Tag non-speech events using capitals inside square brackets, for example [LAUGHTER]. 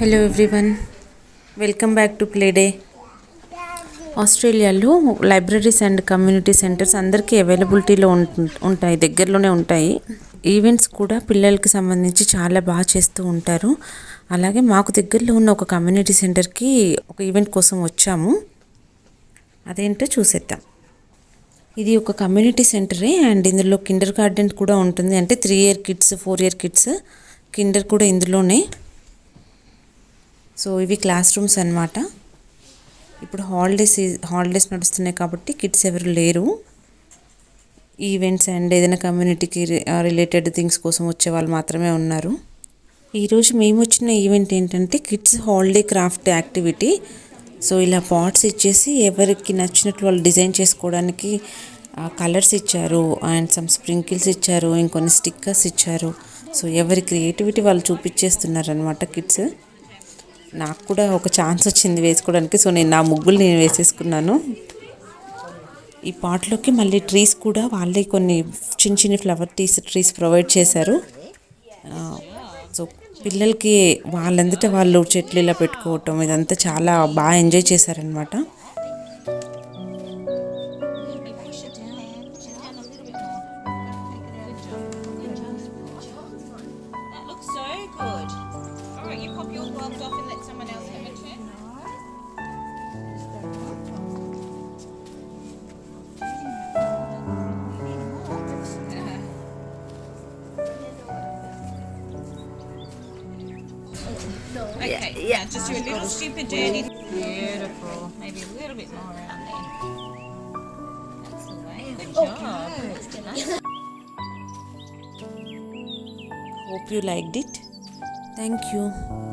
Hello everyone welcome back to play day ఆస్ట్రేలియాలో libraries and community centres అందరికీ అవైలబిలిటీలో ఉంటాయి దగ్గరలోనే ఉంటాయి. ఈవెంట్స్ కూడా పిల్లలకి సంబంధించి చాలా బాగా చేస్తూ ఉంటారు. అలాగే మాకు దగ్గరలో ఉన్న ఒక కమ్యూనిటీ సెంటర్కి ఒక ఈవెంట్ కోసం వచ్చాము. అదేంటో చూసేద్దాం. ఇది ఒక కమ్యూనిటీ సెంటరే అండ్ ఇందులో కిండర్ గార్డెన్ కూడా ఉంటుంది. అంటే three year kids four year kids kinder కూడా ఇందులోనే. సో ఇవి క్లాస్ రూమ్స్ అన్నమాట. ఇప్పుడు హాలిడేస్ హాలిడేస్ నడుస్తున్నాయి కాబట్టి కిడ్స్ ఎవరు లేరు. ఈవెంట్స్ అండ్ ఏదైనా కమ్యూనిటీకి రిలేటెడ్ థింగ్స్ కోసం వచ్చే వాళ్ళు మాత్రమే ఉన్నారు. ఈరోజు మేము వచ్చిన ఈవెంట్ ఏంటంటే kids holiday craft activity. So ఇలా పాట్స్ ఇచ్చేసి ఎవరికి నచ్చినట్లు వాళ్ళు డిజైన్ చేసుకోవడానికి కలర్స్ ఇచ్చారు అండ్ సమ్ స్ప్రింకిల్స్ ఇచ్చారు ఇంకొన్ని స్టిక్కర్స్ ఇచ్చారు. సో ఎవరి క్రియేటివిటీ వాళ్ళు చూపించేస్తున్నారు అనమాట కిడ్స్. నాకు కూడా ఒక ఛాన్స్ వచ్చింది వేసుకోవడానికి. సో నేను నా ముగ్గులు నేను వేసేసుకున్నాను. ఈ పాట్లోకి మళ్ళీ ట్రీస్ కూడా వాళ్ళే కొన్ని చిన్న చిన్న ఫ్లవర్ టీస్ ట్రీస్ ప్రొవైడ్ చేశారు. సో పిల్లలకి వాళ్ళంతటా వాళ్ళు చెట్లు ఇలా పెట్టుకోవటం ఇదంతా చాలా బాగా ఎంజాయ్ చేశారనమాట mop your off and let someone else have a check? [LAUGHS] Okay, yeah, yeah. just do a little stupid, dirty. Beautiful. Maybe a little bit more around there. That's the way. Good job. Okay. Hope you liked it. Thank you.